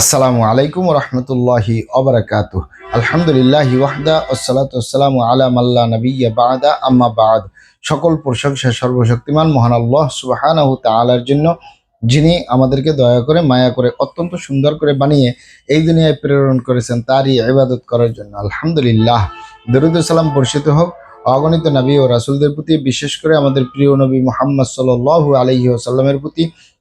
আসসালামু আলাইকুম রহমতুল্লাহি অবরাকাত আলহামদুলিল্লাহি ওয়াহদা আসসালাতু আসসালামু আলা মাল্লা নবিয়্যা বাদা, আম্মা বাদ। সকল প্রশংসা সর্বশক্তিমান মহান আল্লাহ সুবহানাহু তাআলার জন্য, যিনি আমাদেরকে দয়া করে, মায়া করে, অত্যন্ত সুন্দর করে বানিয়ে এই দুনিয়ায় প্রেরণ করেছেন তারই ইবাদত করার জন্য। আলহামদুলিল্লাহ। দরুদ বর্ষিত হোক। অগণিত নবী ও রাসুলদের প্রতি বিশেষ করে আমাদের প্রিয় নবী মোহাম্মদ সাল্লাল্লাহু আলাইহি ওয়াসাল্লামের প্রতি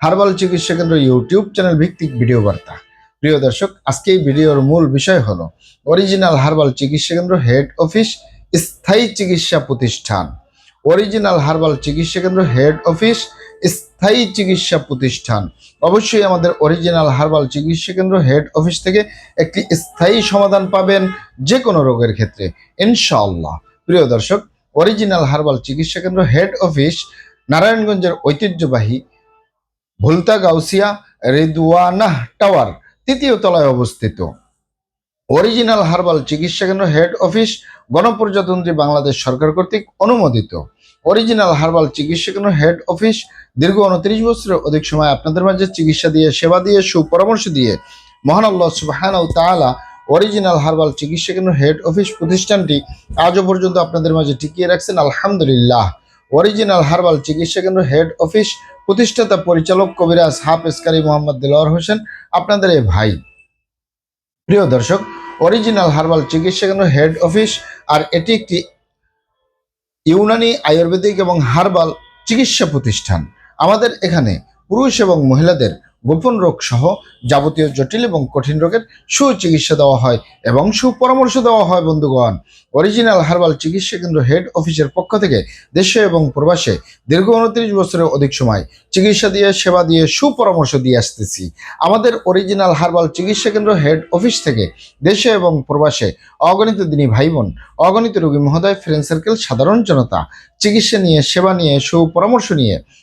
হার্বাল চিকিৎসা কেন্দ্র ইউটিউব চ্যানেল ভিত্তিক ভিডিও বার্তা। প্রিয় দর্শক, আজকে এই ভিডিওর মূল বিষয় হলো, অরিজিনাল হার্বাল চিকিৎসা কেন্দ্র হেড অফিস, স্থায়ী চিকিৎসা প্রতিষ্ঠান। অরিজিনাল হার্বাল চিকিৎসা কেন্দ্র হেড অফিস, স্থায়ী চিকিৎসা প্রতিষ্ঠান। অবশ্যই আমাদের অরিজিনাল হার্বাল চিকিৎসা কেন্দ্র হেড অফিস থেকে একটি স্থায়ী সমাধান পাবেন যে কোনো রোগের ক্ষেত্রে, ইনশাআল্লাহ। প্রিয় দর্শক, অরিজিনাল হার্বাল চিকিৎসা কেন্দ্র হেড অফিস, নারায়ণগঞ্জের ঐতিহ্যবাহী ভুলতা গাউসিয়া রেদুয়ানাহ টাওয়ার তৃতীয় তলায় অবস্থিত। অরিজিনাল হার্বাল চিকিৎসা কেন্দ্র হেড অফিস গণপ্রজাতন্ত্রী বাংলাদেশ সরকার কর্তৃক অনুমোদিত অরিজিনাল হার্বাল চিকিৎসা কেন্দ্র হেড অফিস দীর্ঘ উনত্রিশ বছরের অধিক সময় আপনাদের মাঝে চিকিৎসা দিয়ে সেবা দিয়ে সুপরামর্শ দিয়ে মহান আল্লাহ তাআলা অরিজিনাল হার্বাল চিকিৎসা কেন্দ্র হেড অফিস প্রতিষ্ঠানটি আজও পর্যন্ত আপনাদের মাঝে টিকিয়ে রাখছেন আলহামদুলিল্লাহ অরিজিনাল হার্বাল চিকিৎসা কেন্দ্র হেড অফিস প্রতিষ্ঠাতা পরিচালক কবিরাজ হাফ কারি মোহাম্মদ দিলওয়ার হোসেন, আপনাদের এই ভাই। প্রিয় দর্শক, অরিজিনাল হার্বাল চিকিৎসা কেন্দ্র হেড অফিস, আর এটি একটি ইউনানি আয়ুর্বেদিক এবং হার্বাল চিকিৎসা প্রতিষ্ঠান। আমাদের এখানে পুরুষ এবং মহিলাদের গোপন রোগ সহ যাবতীয় জটিল এবং কঠিন রোগের সুচিকিৎসা দেওয়া হয় এবং সুপরামর্শ দেওয়া হয়, বন্ধুগণ। অরিজিনাল হার্বাল চিকিৎসা কেন্দ্র হেড অফিসের পক্ষ থেকে দেশে এবং প্রবাসে দীর্ঘ উনত্রিশ বছরের অধিক সময় চিকিৎসা দিয়ে, সেবা দিয়ে, সুপরামর্শ দিয়ে আসতেছি। আমাদের অরিজিনাল হার্বাল চিকিৎসা কেন্দ্র হেড অফিস থেকে দেশে এবং প্রবাসে অগণিত দিনী ভাই বোন অগণিত রোগী মহোদয় ফ্রেন্ড সার্কেল সাধারণ জনতা, চিকিৎসা নিয়ে, সেবা নিয়ে, সুপরামর্শ নিয়ে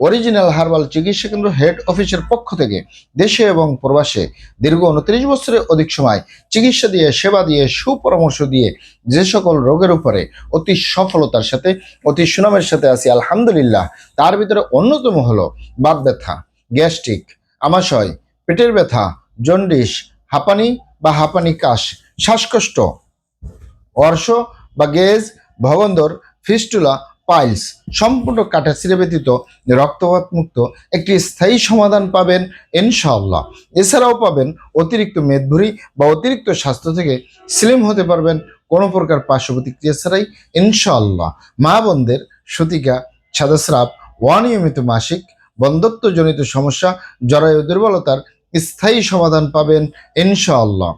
অরিজিনাল হার্বাল চিকিৎসা কেন্দ্র হেড অফিসের পক্ষ থেকে দেশে এবং প্রবাসে দীর্ঘ উনত্রিশ বছরের অধিক সময় চিকিৎসা দিয়ে, সেবা দিয়ে, সুপরামর্শ দিয়ে যে সকল রোগের উপরে অতি সফলতার সাথে, অতি সুনামের সাথে আছি, আলহামদুলিল্লাহ। তার ভিতরে অন্যতম হলো বাত ব্যথা, গ্যাস্ট্রিক, আমাশয়, পেটের ব্যথা, জন্ডিস, হাঁপানি বা হাঁপানি কাশ, শ্বাসকষ্ট, অর্শ বা গেজ, ভগন্দর, ফিস্টুলা পাইলস সম্পূর্ণ কাটাছিরে ব্যতীত রক্তপাত মুক্ত একটি স্থায়ী সমাধান পাবেন ইনশাআল্লাহ। এছাড়াও পাবেন অতিরিক্ত মেদভুরি বা অতিরিক্ত স্বাস্থ্য থেকে স্লিম হতে পারবেন কোনো প্রকার পার্শ্ব প্রতিক্রিয়া ছাড়াই ইনশাআল্লাহ। মা বোনদের সতিকা, ছাদাস্রাব, অনিয়মিত মাসিক বন্ধত্বজনিত সমস্যা, জরায়ু দুর্বলতার স্থায়ী সমাধান পাবেন ইনশাআল্লাহ।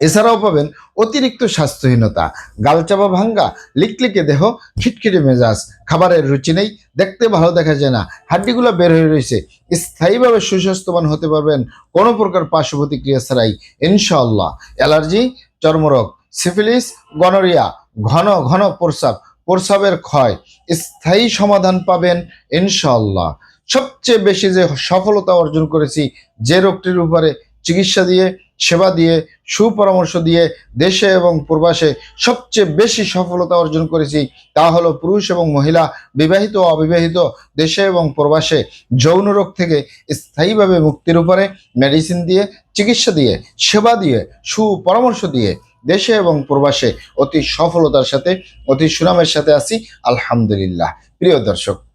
এছাড়াও পাবেন অতিরিক্ত স্বাস্থ্যহীনতা, গালচাপা ভাঙ্গা, লিকলিকে দেহ, খিটখিটে মেজাজ, খাবারের রুচি নেই, দেখতে ভালো দেখা যায় না, হাড্ডিগুলো বের হয়ে রয়েছে। স্থায়ীভাবে সুস্বাস্থ্যবান হতে পারবেন কোনো প্রকার পার্শ্ব প্রতিক্রিয়া ছাড়াই, ইনশাআল্লাহ। অ্যালার্জি, চর্মরোগ, সিফিলিস, গনোরিয়া, ঘন ঘন প্রস্রাব, প্রস্রাবের ক্ষয়, স্থায়ী সমাধান পাবেন, ইনশাআল্লাহ। সবচেয়ে বেশি যে সফলতা অর্জন করেছি, যে রোগটির উপরে চিকিৎসা দিয়ে সেবা দিয়ে, সুপরামর্শ দিয়ে দেশে এবং প্রবাসে সবচেয়ে বেশি সফলতা অর্জন করেছি, তা হলো পুরুষ এবং মহিলা বিবাহিত অবিবাহিত দেশে এবং প্রবাসে যৌন রোগ থেকে স্থায়ীভাবে মুক্তির উপরে মেডিসিন দিয়ে, চিকিৎসা দিয়ে, সেবা দিয়ে, সুপরামর্শ দিয়ে দেশে এবং প্রবাসে অতি সফলতার সাথে, অতি সুনামের সাথে আছি। আলহামদুলিল্লাহ। প্রিয় দর্শক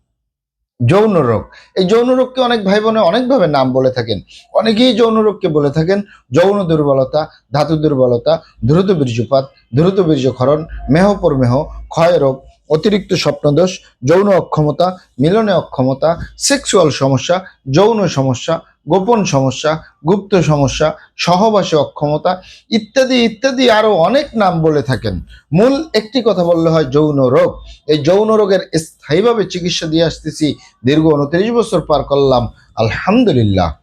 যৌন রোগ। এই যৌন রোগকে অনেক ভাই বোনে অনেকভাবে নাম বলে থাকেন। অনেকেই যৌন রোগকে বলে থাকেন, যৌন দুর্বলতা, ধাতু দুর্বলতা, দ্রুত বীর্যপাত, দ্রুত বীর্যক্ষরণ মেহপরমেহ ক্ষয় রোগ, অতিরিক্ত স্বপ্নদোষ, যৌন অক্ষমতা, মিলনে অক্ষমতা, সেক্সুয়াল সমস্যা, যৌন সমস্যা গোপন সমস্যা, গুপ্ত সমস্যা, সহবাসে অক্ষমতা ইত্যাদি ইত্যাদি আরও অনেক নাম বলে থাকেন। মূল একটি কথা বললে হয় যৌন রোগ। এই যৌন রোগের স্থায়ীভাবে চিকিৎসা দিয়ে আসতেছি। দীর্ঘ উনত্রিশ বছর পার করলাম। আলহামদুলিল্লাহ।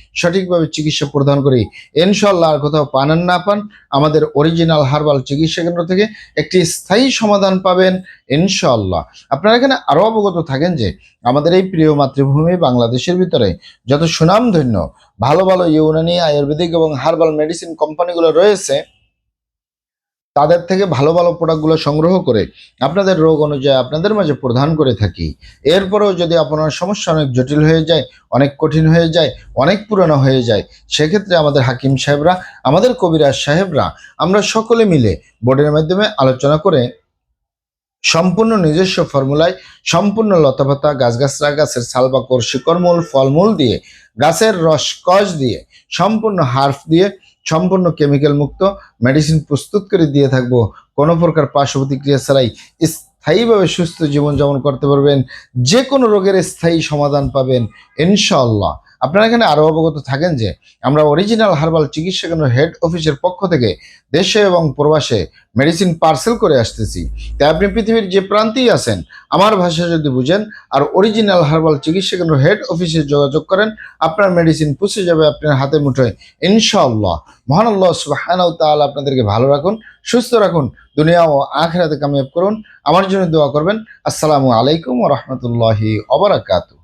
সঠিকভাবে চিকিৎসা প্রদান করি ইনশাল্লাহ আর কোথাও পান না পান, আমাদের অরিজিনাল হার্বাল চিকিৎসা কেন্দ্র থেকে একটি স্থায়ী সমাধান পাবেন ইনশাল্লাহ আপনারা এখানে আরও অবগত থাকেন যে আমাদের এই প্রিয় মাতৃভূমি বাংলাদেশের ভিতরে যত সুনামধন্য, ভালো ভালো ইউনানি, আয়ুর্বেদিক এবং হার্বাল মেডিসিন কোম্পানিগুলো রয়েছে তাদের থেকে ভালো ভালো প্রোডাক্টগুলো সংগ্রহ করে আপনাদের রোগ অনুযায়ী আপনাদের মাঝে প্রদান করে থাকি। এরপরেও যদি আপনার সমস্যা অনেক জটিল হয়ে যায়, অনেক কঠিন হয়ে যায়, অনেক পুরনো হয়ে যায়, সেক্ষেত্রে আমাদের হাকিম সাহেবরা, আমাদের কবিরাজ সাহেবরা, আমরা সকলে মিলে বোর্ডের মাধ্যমে আলোচনা করে সম্পূর্ণ নিজস্ব ফর্মুলায় সম্পূর্ণ লতাপাতা গাছগাছরা গাছের সালবাকর শিকড়মূল ফলমূল দিয়ে, গাছের রস, কষ দিয়ে, সম্পূর্ণ হার্ফ দিয়ে সম্পূর্ণ কেমিক্যাল মুক্ত মেডিসিন প্রস্তুত করে দিয়ে থাকব। কোনো প্রকার পার্শ্ব প্রতিক্রিয়া ছাড়াই স্থায়ীভাবে সুস্থ জীবনযাপন করতে পারবেন। যে কোনো রোগের স্থায়ী সমাধান পাবেন ইনশাল্লাহ আপনারা এখানে আরও অবগত থাকেন যে আমরা অরিজিনাল হার্বাল চিকিৎসা কেন্দ্র হেড অফিসের পক্ষ থেকে দেশে এবং প্রবাসে মেডিসিন পার্সেল করে আসতেছি। তাই আপনি পৃথিবীর যে প্রান্তেই আছেন, আমার ভাষা যদি বুঝেন আর অরিজিনাল হার্বাল চিকিৎসা কেন্দ্র হেড অফিসে যোগাযোগ করেন, আপনার মেডিসিন পুষে যাবে আপনার হাতে মুঠোয়। ইনশাআল্লাহ। মহান আল্লাহ সুবহানাহু তাআলা আপনাদেরকে ভালো রাখুন, সুস্থ রাখুন, দুনিয়া ও আখেরাতে কামিয়াব করুন। আমার জন্য দোয়া করবেন। আসসালামু আলাইকুম ওয়া রাহমাতুল্লাহি ওয়া বারাকাতুহু।